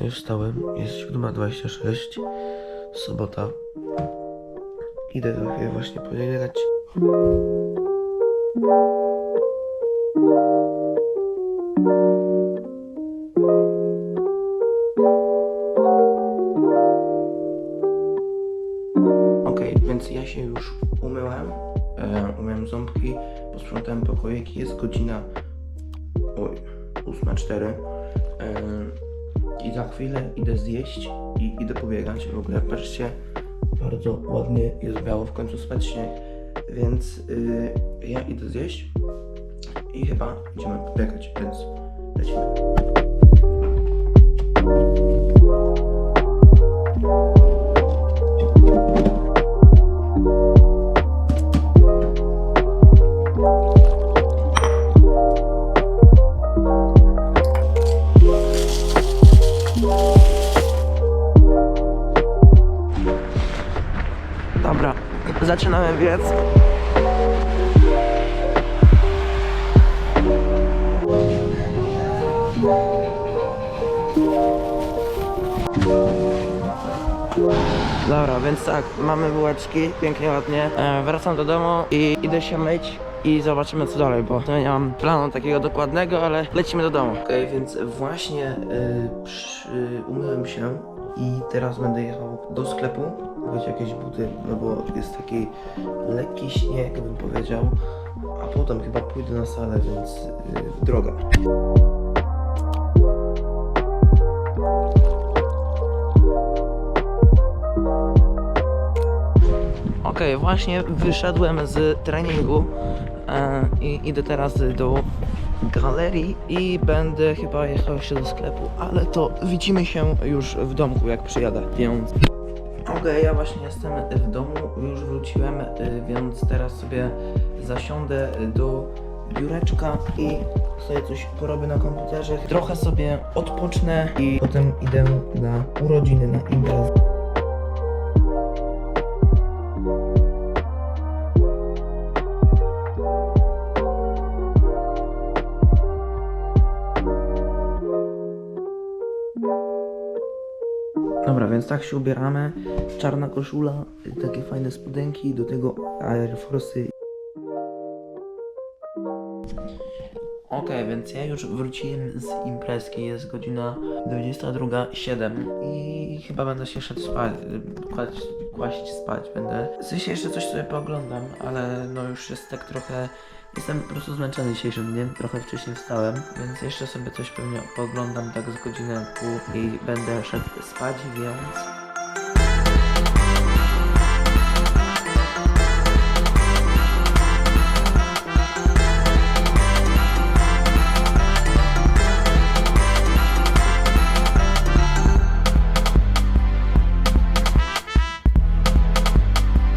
właśnie wstałem. Jest 7.26. Sobota. Idę trochę właśnie pobiegać. Okej, więc ja się już umyłem. E, umyłem ząbki, posprzątałem pokoiki. Jest godzina. Oj, 8.04. E, I za chwilę idę zjeść i idę pobiegać. W ogóle, patrzcie, bardzo ładnie jest biało, w końcu spadł śnieg. Więc y, ja idę zjeść i chyba idziemy pobiegać, więc lecimy. Dobra, zaczynamy biec. Dobra, więc tak, mamy bułeczki, pięknie, ładnie. E, wracam do domu i idę się myć i zobaczymy co dalej, bo nie mam planu takiego dokładnego, ale lecimy do domu. Okej, więc właśnie y, przy, umyłem się i teraz będę jechał do sklepu, kupić jakieś buty, no bo jest taki lekki śnieg, bym powiedział, a potem chyba pójdę na salę, więc y, droga. Okej, właśnie wyszedłem z treningu e, i idę teraz do galerii i będę chyba jechał się do sklepu, ale to widzimy się już w domku jak przyjadę, więc... Okej, ja właśnie jestem w domu, już wróciłem, e, więc teraz sobie zasiądę do biureczka i sobie coś porobię na komputerze. Trochę sobie odpocznę i potem idę na urodziny, na imprezę. Dobra, więc tak się ubieramy. Czarna koszula, takie fajne spodenki, do tego Air Force'y. Okej, więc ja już wróciłem z imprezki, jest godzina 22.07 i chyba będę się szedł spać, kłaść, kłaść spać będę. W sensie jeszcze coś sobie pooglądam, ale no już jest tak trochę, jestem po prostu zmęczony dzisiejszym dniem, trochę wcześniej wstałem, więc jeszcze sobie coś pewnie pooglądam tak z godzinę pół i będę szedł spać, więc